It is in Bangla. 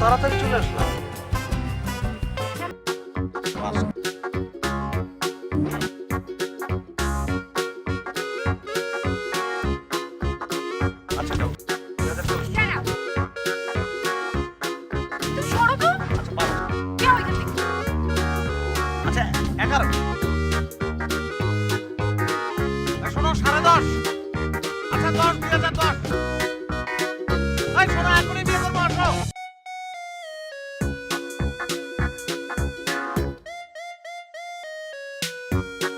তাড়াতাড়ি চলে আসলাম। আচ্ছা যাও। you